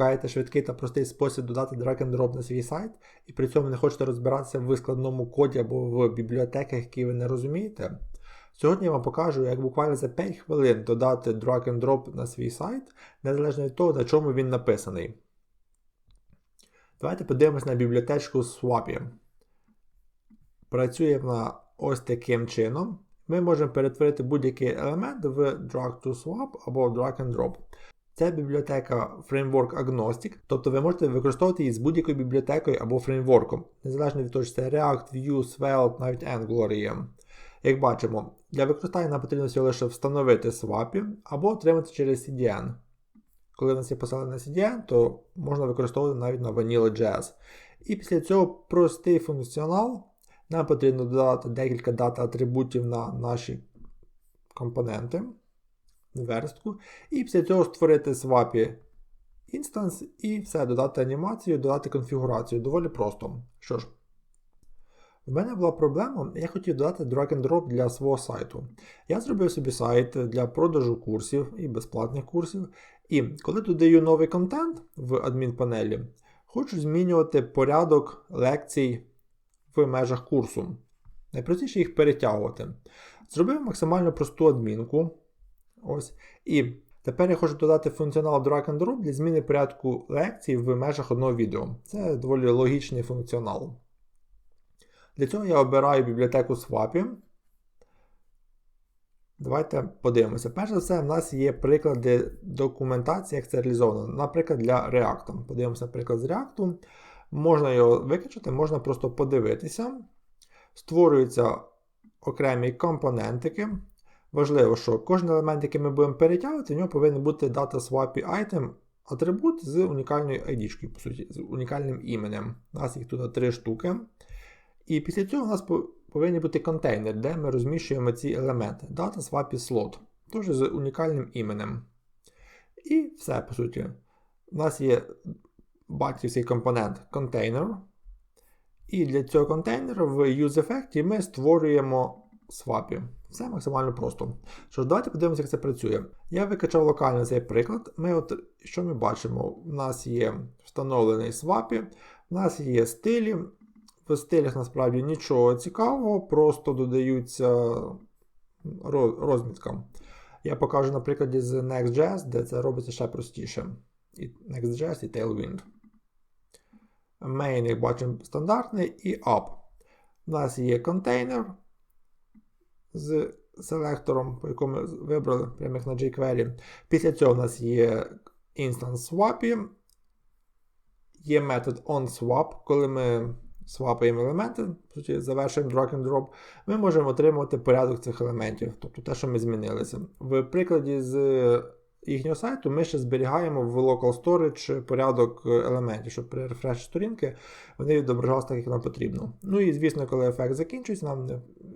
шукаєте швидкий та простий спосіб додати drag and drop на свій сайт, і при цьому не хочете розбиратися в складному коді або в бібліотеках, які ви не розумієте. Сьогодні я вам покажу, як буквально за 5 хвилин додати drag and drop на свій сайт, незалежно від того, на чому він написаний. Давайте подивимось на бібліотечку Swapі. Працює вона ось таким чином. Ми можемо перетворити будь-який елемент в drag to swap або drag and drop. Це бібліотека Framework Agnostic, тобто ви можете використовувати її з будь-якою бібліотекою або фреймворком, незалежно від того, чи це React, Vue, Svelte, навіть Angular є. Як бачимо, для використання нам потрібно всього лише встановити свапі або отримати через CDN. Коли в нас є посилання на CDN, то можна використовувати навіть на Vanilla.js. І після цього простий функціонал. Нам потрібно додати декілька дата атрибутів на наші компоненти, верстку. І після цього створити свапі інстанс і все, додати анімацію, додати конфігурацію. Доволі просто. Що ж, в мене була проблема, я хотів додати drag and drop для свого сайту. Я зробив собі сайт для продажу курсів і безплатних курсів. І коли додаю новий контент в адмінпанелі, хочу змінювати порядок лекцій в межах курсу. Найпростіше їх перетягувати. Зробив максимально просту адмінку. Ось. І тепер я хочу додати функціонал drag and drop для зміни порядку лекцій в межах одного відео. Це доволі логічний функціонал. Для цього я обираю бібліотеку Swapі. Давайте подивимося. Перш за все, в нас є приклади документації, як це реалізовано. Наприклад, для React. Подивимося приклад з React. Можна його викачати, можна просто подивитися. Створюються окремі компонентики. Важливо, що кожен елемент, який ми будемо перетягувати, в нього повинен бути data swap item атрибут з унікальною ID, по суті, з унікальним іменем. У нас їх тут три штуки. І після цього у нас повинен бути контейнер, де ми розміщуємо ці елементи. Data swap slot, теж з унікальним іменем. І все, по суті. У нас є батьківський компонент контейнер. І для цього контейнера в UseEffect ми створюємо свапі. Все максимально просто. Що ж, давайте подивимося, як це працює. Я викачав локально цей приклад. Ми от, Що ми бачимо? У нас є встановлений свапі, у нас є стилі. В стилях насправді нічого цікавого, просто додаються розміткам. Я покажу на прикладі з Next.js, де це робиться ще простіше. І Next.js і Tailwind. Main, як бачимо, стандартний і Up. У нас є контейнер з селектором, по якому ми вибрали прямих на jQuery. Після цього у нас є instance swap, є метод onSwap, коли ми свапаємо елементи, по суті, завершуємо drag and drop, ми можемо отримувати порядок цих елементів, тобто те, що ми змінилися. В прикладі з їхнього сайту ми ще зберігаємо в local storage порядок елементів, щоб при рефреші сторінки вони відображалися так, як нам потрібно. Ну і, звісно, коли ефект закінчується, нам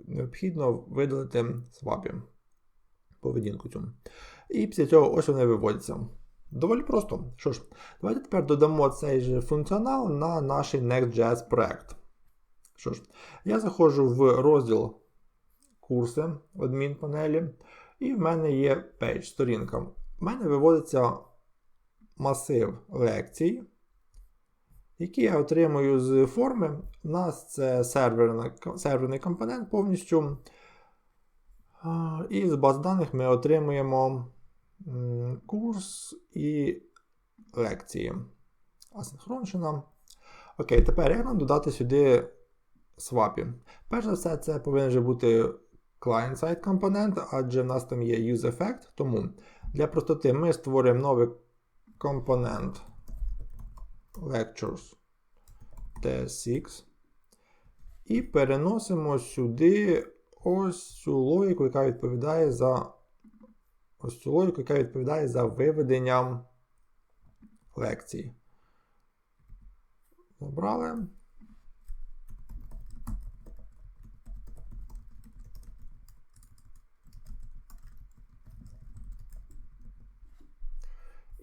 необхідно видалити свапі поведінку цю. І після цього ось вони виводяться. Доволі просто. Що ж, давайте тепер додамо цей же функціонал на наш Next.js проект. Що ж, я заходжу в розділ курси адмінпанелі, і в мене є пейдж, сторінка. В мене виводиться масив лекцій, які я отримую з форми. У нас це серверний компонент повністю. І з баз даних ми отримуємо курс і лекції. Асинхронщина. Окей, тепер як нам додати сюди свапі? Перш за все, це повинен вже бути client-side компонент, адже в нас там є useEffect. Тому для простоти ми створюємо новий компонент lectures TS6 і переносимо сюди ось цю логіку, яка відповідає за ось цю логіку, яка відповідає за виведенням лекцій. Забрали.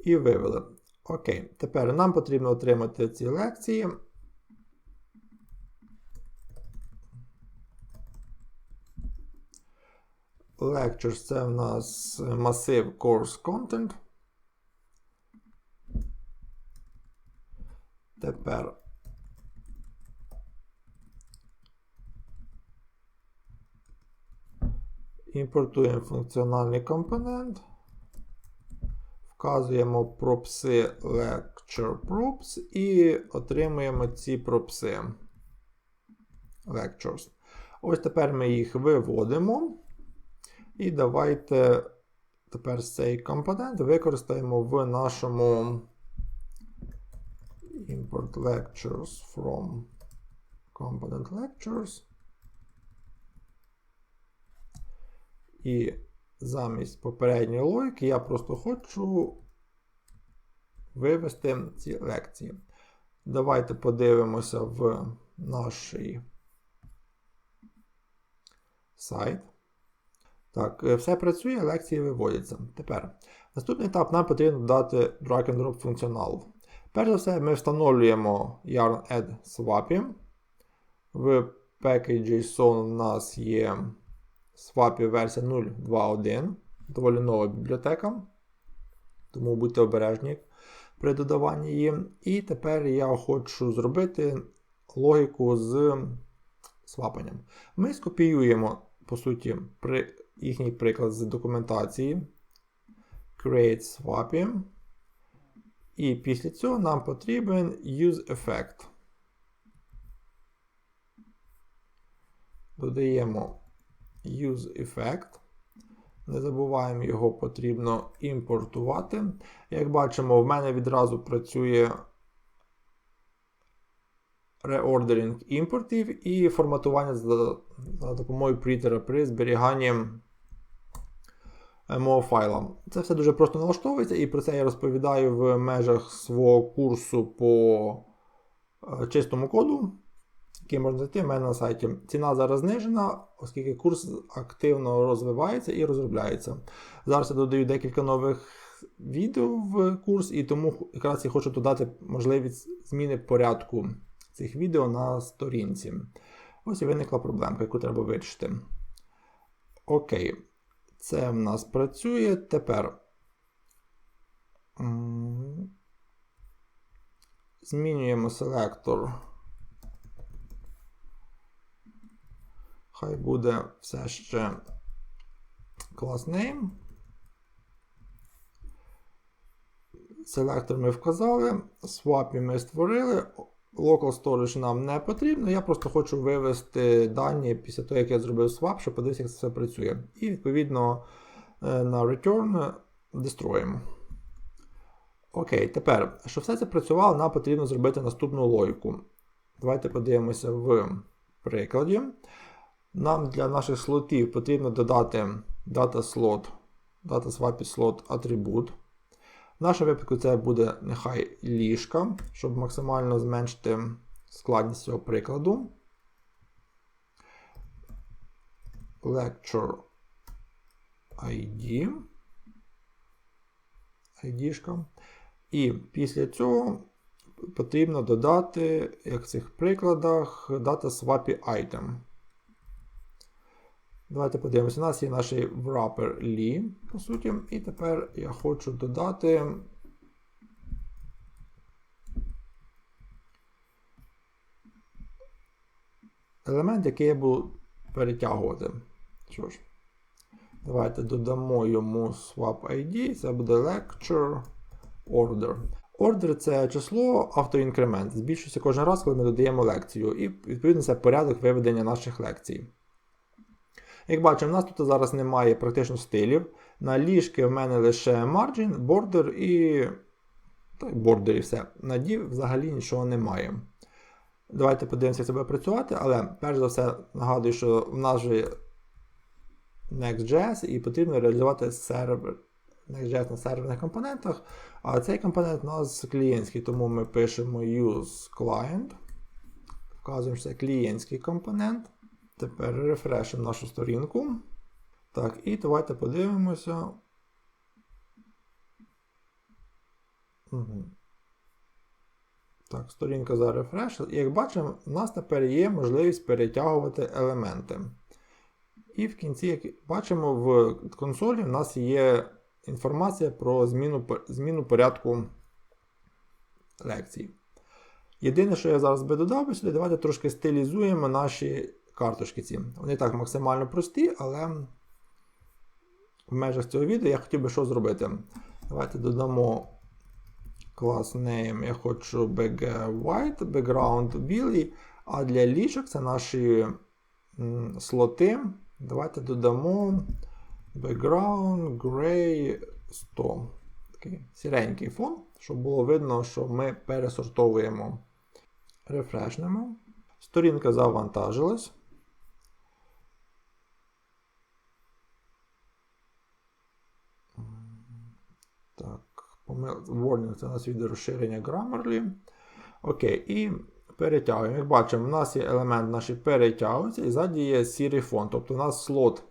І вивели. Окей, тепер нам потрібно отримати ці лекції. Lectures це в нас масив Course Content. Тепер імпортуємо функціональний компонент. Вказуємо пропси lecture props і отримуємо ці пропси lectures. Ось тепер ми їх виводимо. І давайте тепер цей компонент використаємо в нашому import lectures from component lectures. І замість попередньої логіки я просто хочу вивести ці лекції. Давайте подивимося в наш сайт. Так, е, все працює, лекції виводяться. Тепер, наступний етап нам потрібно додати drag and drop функціонал. Перш за все, ми встановлюємо yarn add swap. В package.json у нас є Swap версія 0.2.1, доволі нова бібліотека. Тому будьте обережні при додаванні її. І тепер я хочу зробити логіку з свапанням. Ми скопіюємо, по суті, при, їхній приклад з документації. Create swap. І після цього нам потрібен use effect. Додаємо Use Effect. Не забуваємо, його потрібно імпортувати. Як бачимо, в мене відразу працює реордеринг імпортів і форматування за, за допомогою принтера при зберіганні мого файла. Це все дуже просто налаштовується, і про це я розповідаю в межах свого курсу по е, чистому коду який можна знайти в мене на сайті. Ціна зараз знижена, оскільки курс активно розвивається і розробляється. Зараз я додаю декілька нових відео в курс, і тому якраз я хочу додати можливість зміни порядку цих відео на сторінці. Ось і виникла проблемка, яку треба вирішити. Окей, це в нас працює. Тепер. Змінюємо селектор. Хай буде все ще class name. Селектор ми вказали, swap ми створили. Local storage нам не потрібно. Я просто хочу вивести дані після того, як я зробив swap, щоб подивитися, як це все працює. І, відповідно, е, на return дестроїмо. Окей, тепер, щоб все це працювало, нам потрібно зробити наступну логіку. Давайте подивимося в прикладі. Нам для наших слотів потрібно додати data DataSwap слот атрибут. В нашому випадку це буде нехай ліжка, щоб максимально зменшити складність цього прикладу. Lecture ID. ID. І після цього потрібно додати, як в цих прикладах, DataSwap item. Давайте подивимося. У нас є наш wrapper Li, по суті. І тепер я хочу додати. Елемент, який я буду перетягувати. Що ж, давайте додамо йому swap ID, це буде lecture order. Order це число автоінкремент. Збільшується кожен раз, коли ми додаємо лекцію. І, відповідно, це порядок виведення наших лекцій. Як бачимо, в нас тут зараз немає практично стилів. На ліжки в мене лише margin, border і бордер і все. На div взагалі нічого немає. Давайте подивимося, як це буде працювати, але перш за все нагадую, що в нас вже Next.js і потрібно реалізувати сервер. Next.js на серверних компонентах. А цей компонент у нас клієнтський, тому ми пишемо use client. Вказуємо, що це клієнтський компонент. Тепер рефрешимо нашу сторінку. Так, і давайте подивимося. Угу. Так, сторінка за рефреш. І як бачимо, у нас тепер є можливість перетягувати елементи. І в кінці, як бачимо, в консолі у нас є інформація про зміну зміну порядку лекцій. Єдине, що я зараз би додав сюди, давайте трошки стилізуємо наші карточки ці. Вони так максимально прості, але в межах цього відео я хотів би що зробити. Давайте додамо клас name. Я хочу BG white, background білий. А для ліжок це наші слоти. Давайте додамо background gray 100. Такий сіренький фон, щоб було видно, що ми пересортовуємо. Рефрешнемо. Сторінка завантажилась. Warning у нас від розширення Grammarly. Окей, і перетягуємо. Як бачимо, у нас є елемент наші перетягується, і ззаді є сірий фон. Тобто у нас слот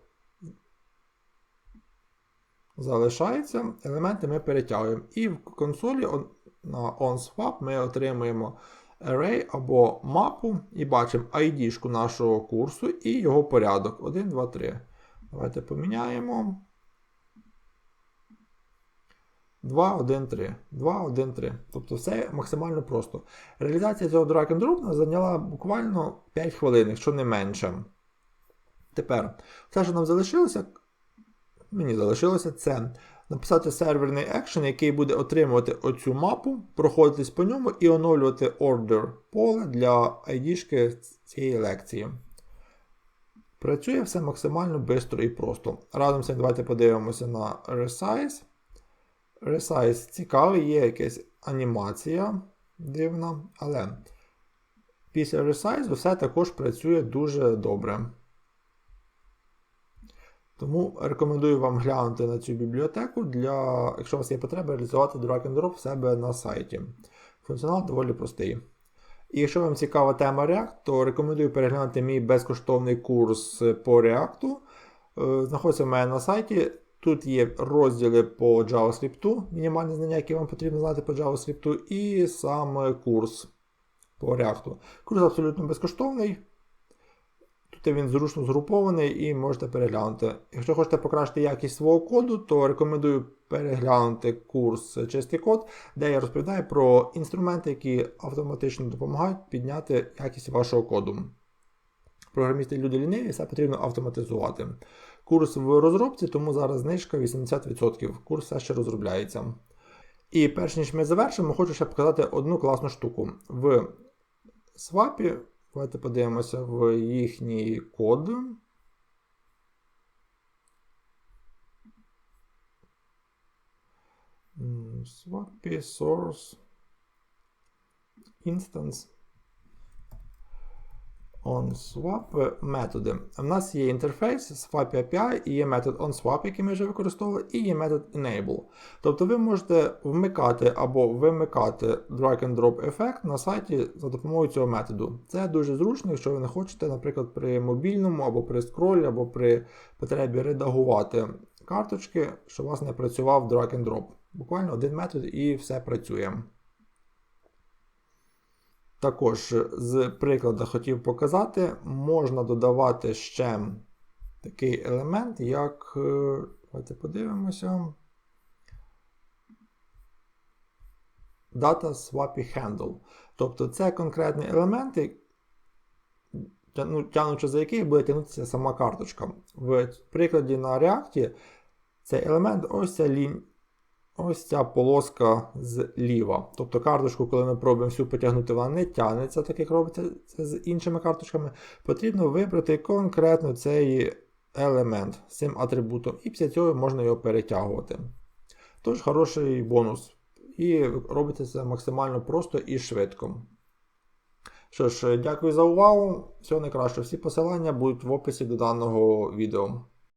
залишається, елементи ми перетягуємо. І в консолі на OnSwap ми отримуємо array або мапу і бачимо ID нашого курсу і його порядок. 1, 2, 3. Давайте поміняємо. 2, 1, 3. 2, 1, 3. Тобто все максимально просто. Реалізація цього drag and drop зайняла буквально 5 хвилин, якщо не менше. Тепер, все, що нам залишилося, мені залишилося, це написати серверний екшен, який буде отримувати оцю мапу, проходитись по ньому і оновлювати order поле для ID цієї лекції. Працює все максимально швидко і просто. Разом з цим давайте подивимося на resize. Resize цікавий, є якась анімація дивна, але після Resize все також працює дуже добре. Тому рекомендую вам глянути на цю бібліотеку, для, якщо у вас є потреба реалізувати drag and drop в себе на сайті. Функціонал доволі простий. І якщо вам цікава тема React, то рекомендую переглянути мій безкоштовний курс по React. Е, знаходиться в мене на сайті. Тут є розділи по JavaScript, мінімальні знання, які вам потрібно знати по JavaScript, і сам курс по React. Курс абсолютно безкоштовний. Тут він зручно згрупований і можете переглянути. Якщо хочете покращити якість свого коду, то рекомендую переглянути курс Чистий код, де я розповідаю про інструменти, які автоматично допомагають підняти якість вашого коду. Програмісти люди ліниві, все потрібно автоматизувати. Курс в розробці, тому зараз знижка 80%. Курс все ще розробляється. І перш ніж ми завершимо, хочу ще показати одну класну штуку. В свапі, давайте подивимося в їхній код. Swapy source instance OnSwap методи. У нас є інтерфейс Swap API і є метод OnSwap, який ми вже використовували, і є метод Enable. Тобто ви можете вмикати або вимикати drag and drop ефект на сайті за допомогою цього методу. Це дуже зручно, якщо ви не хочете, наприклад, при мобільному або при скролі, або при потребі редагувати карточки, щоб у вас не працював drag and drop. Буквально один метод і все працює. Також з прикладу хотів показати, можна додавати ще такий елемент, як. е, Давайте подивимося. Data Swap Handle. Тобто це конкретні елементи, тянучи за яких буде тягнутися сама карточка. В прикладі на React цей елемент ось ця лінія. Ось ця полоска зліва. Тобто карточку, коли ми пробуємо всю потягнути, вона не тягнеться, так як робиться це з іншими карточками. Потрібно вибрати конкретно цей елемент з цим атрибутом, і після цього можна його перетягувати. Тож, хороший бонус. І робиться це максимально просто і швидко. Що ж, дякую за увагу. Всього найкращого. Всі посилання будуть в описі до даного відео.